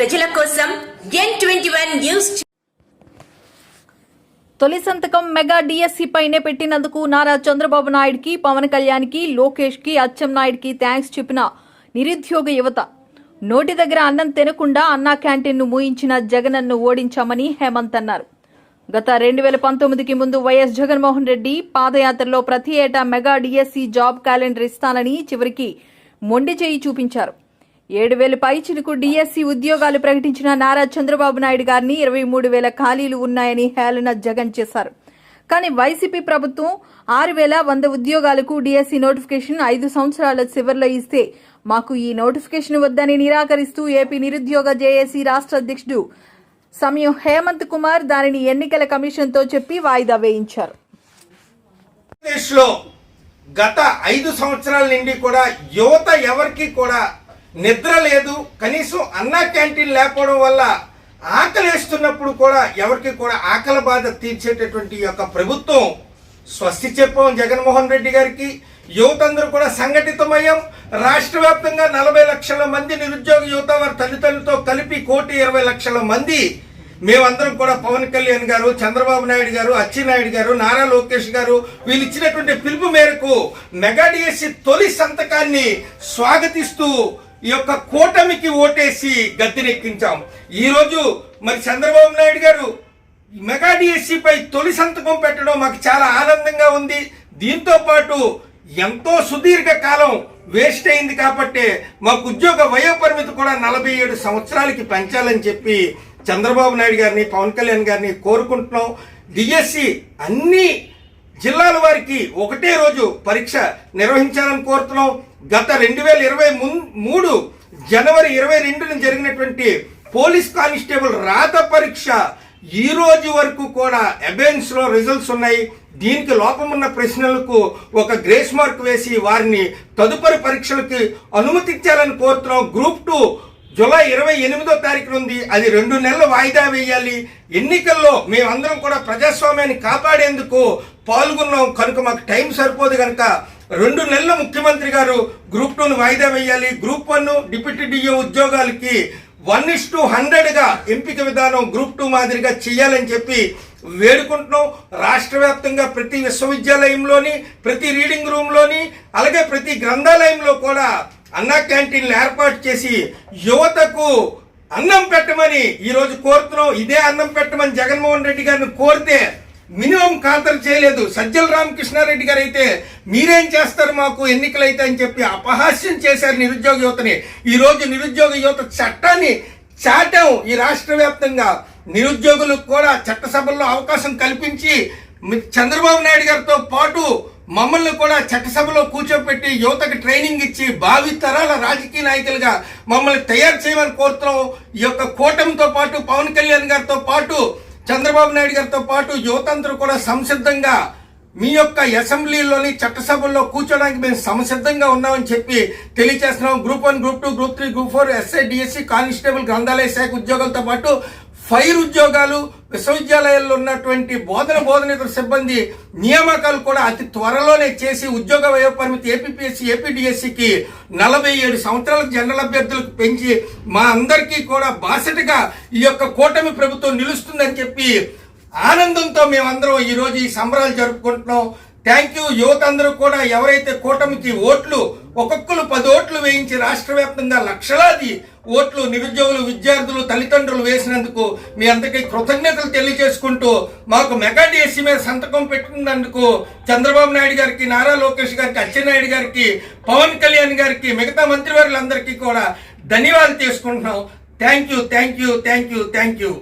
ప్రజల కోసం న్యూస్ తొలి సంతకం మెగా డిఎస్సిపైనే పెట్టినందుకు నారా చంద్రబాబు నాయుడికి పవన్ కళ్యాణ్కి లోకేష్కి అచ్చం నాయుడికి థ్యాంక్స్ చెప్పిన నిరుద్యోగ యువత. నోటి దగ్గర అన్నం తినకుండా అన్నా క్యాంటీన్ను మూయించిన జగనన్ను ఓడించామని హేమంత్ అన్నారు. గత రెండు వేల పంతొమ్మిదికి ముందు వైఎస్ జగన్మోహన్ రెడ్డి పాదయాత్రలో ప్రతి ఏటా మెగా డిఎస్సి జాబ్ క్యాలెండర్ ఇస్తానని చివరికి మొండి చేయి చూపించారు. ఏడు వేల పైచిలకు డిఎస్సి ఉద్యోగాలు ప్రకటించిన నారా చంద్రబాబు నాయుడు గారిని ఇరవై మూడు వేల ఖాళీలు ఉన్నాయని హేళన జగన్ చేశారు. కానీ వైసీపీ ప్రభుత్వం ఆరు వేల వంద ఉద్యోగాలకు డిఎస్సి నోటిఫికేషన్ ఐదు సంవత్సరాల చివరిలో ఇస్తే మాకు ఈ నోటిఫికేషన్ వద్దని నిరాకరిస్తూ ఏపీ నిరుద్యోగ జేఏసీ రాష్ట్ర అధ్యక్షుడు సమయం హేమంత్ కుమార్ దానిని ఎన్నికల కమిషన్తో చెప్పి వాయిదా వేయించారు. గత ఐదు సంవత్సరాల నుండి కూడా యువత ఎవరికి కూడా నిద్ర లేదు కనీసం అన్నా క్యాంటీన్ లేకపోవడం వల్ల ఆకలి వేస్తున్నప్పుడు కూడా ఎవరికి కూడా ఆకలి బాధ తీర్చేటటువంటి యొక్క ప్రభుత్వం స్వస్తి చెప్పాం జగన్మోహన్ రెడ్డి గారికి. యువత అందరూ కూడా సంఘటితమయ్యాం. రాష్ట్ర వ్యాప్తంగా నలభై లక్షల మంది నిరుద్యోగ యువత వారి తల్లిదండ్రులతో కలిపి కోటి ఇరవై లక్షల మంది మేమందరం కూడా పవన్ కళ్యాణ్ గారు చంద్రబాబు నాయుడు గారు అచ్చెన్నాయుడు గారు నారా లోకేష్ గారు వీళ్ళు ఇచ్చినటువంటి పిలుపు మేరకు మెగా డిఎస్సి తొలి సంతకాన్ని స్వాగతిస్తూ ఈ యొక్క కూటమికి ఓటేసి గద్దెనెక్కించాం ఈరోజు మరి చంద్రబాబు నాయుడు గారు మెగా డిఎస్సిపై తొలి సంతకం పెట్టడం మాకు చాలా ఆనందంగా ఉంది. దీంతో పాటు ఎంతో సుదీర్ఘ కాలం వేస్ట్ అయింది కాబట్టి మాకు ఉద్యోగ వయోపరిమితి కూడా నలభై ఏడు సంవత్సరాలకి పెంచాలని చెప్పి చంద్రబాబు నాయుడు గారిని పవన్ కళ్యాణ్ గారిని కోరుకుంటున్నాం. డిఎస్సి అన్ని జిల్లాల వారికి ఒకటే రోజు పరీక్ష నిర్వహించాలని కోరుతున్నాం. గత రెండు వేల ఇరవై మూడు జనవరి ఇరవై రెండున జరిగినటువంటి పోలీస్ కానిస్టేబుల్ రాత పరీక్ష ఈ రోజు వరకు కూడా అబెన్స్లో రిజల్ట్స్ ఉన్నాయి. దీనికి లోపమున్న ప్రశ్నలకు ఒక గ్రేస్ మార్క్ వేసి వారిని తదుపరి పరీక్షలకి అనుమతించాలని కోరుతున్నాం. గ్రూప్ టూ జూలై ఇరవై ఎనిమిదో తారీఖున ఉంది అది రెండు నెలలు వాయిదా వేయాలి. ఎన్నికల్లో మేమందరం కూడా ప్రజాస్వామ్యాన్ని కాపాడేందుకు పాల్గొన్నాం. కనుక మాకు టైం సరిపోదు కనుక రెండు నెలలు ముఖ్యమంత్రి గారు గ్రూప్ టూను వాయిదా వేయాలి. గ్రూప్ వన్ డిప్యూటీ డిఏ ఉద్యోగాలకి వన్ ఇస్ టు హండ్రెడ్గా ఎంపిక విధానం గ్రూప్ టూ మాదిరిగా చేయాలని చెప్పి వేడుకుంటున్నాం. రాష్ట్ర వ్యాప్తంగా ప్రతి విశ్వవిద్యాలయంలోని ప్రతి రీడింగ్ రూమ్లోని అలాగే ప్రతి గ్రంథాలయంలో కూడా అన్నా క్యాంటీన్లు ఏర్పాటు చేసి యువతకు అన్నం పెట్టమని ఈ రోజు కోరుతున్నాం. ఇదే అన్నం పెట్టమని జగన్మోహన్ రెడ్డి గారిని కోరితే మినిమం ఖాతరు చేయలేదు. సజ్జల రామకృష్ణారెడ్డి గారు అయితే మీరేం చేస్తారు మాకు ఎన్నికలైతే అని చెప్పి అపహాస్యం చేశారు నిరుద్యోగ యువతని. ఈ రోజు నిరుద్యోగ యువత చట్టాన్ని చాటం ఈ రాష్ట్ర వ్యాప్తంగా. నిరుద్యోగులకు కూడా చట్టసభల్లో అవకాశం కల్పించి చంద్రబాబు నాయుడు గారితో పాటు మమ్మల్ని కూడా చట్టసభలో కూర్చోపెట్టి యువతకి ట్రైనింగ్ ఇచ్చి భావి తరాల రాజకీయ నాయకులుగా మమ్మల్ని తయారు చేయమని కోరుతున్నాం. ఈ యొక్క కూటమితో పాటు పవన్ కళ్యాణ్ గారితో పాటు చంద్రబాబు నాయుడు గారితో పాటు యువతంత్రం కూడా సంసిద్ధంగా మీ యొక్క అసెంబ్లీలోని చట్టసభల్లో కూర్చోడానికి మేము సంసిద్ధంగా ఉన్నామని చెప్పి తెలియజేస్తున్నాం group one group two group three group four SI DSC constable గ్రంథాలయ శాఖ ఉద్యోగులతో పాటు ఫైర్ ఉద్యోగాలు విశ్వవిద్యాలయాల్లో ఉన్నటువంటి బోధన బోధనేతర సిబ్బంది నియామకాలు కూడా అతి త్వరలోనే చేసి ఉద్యోగ వయో పరిమితి ఏపీఎస్సి ఏపీడిఎస్సికి నలభై ఏడు సంవత్సరాల జనరల్ అభ్యర్థులకు పెంచి మా అందరికీ కూడా బాసటగా ఈ యొక్క కూటమి ప్రభుత్వం నిలుస్తుందని చెప్పి ఆనందంతో మేమందరం ఈరోజు ఈ సంబరాలు జరుపుకుంటున్నాం. థ్యాంక్ యూ యువత అందరూ కూడా ఎవరైతే కూటమికి ఓట్లు ఒక్కొక్కరు పది ఓట్లు వేయించి రాష్ట్ర వ్యాప్తంగా లక్షలాది ఓట్లు నిరుద్యోగులు విద్యార్థులు తల్లిదండ్రులు వేసినందుకు మీ అందరికీ కృతజ్ఞతలు తెలియజేసుకుంటూ మాకు మెగా డిఎస్సీ మీద సంతకం పెట్టుకున్నందుకు చంద్రబాబు నాయుడు గారికి నారా లోకేష్ గారికి అచ్చెన్నాయుడు గారికి పవన్ కళ్యాణ్ గారికి మిగతా మంత్రివర్యులందరికీ కూడా ధన్యవాదాలు తీసుకుంటున్నాం. Thank you thank you thank you thank you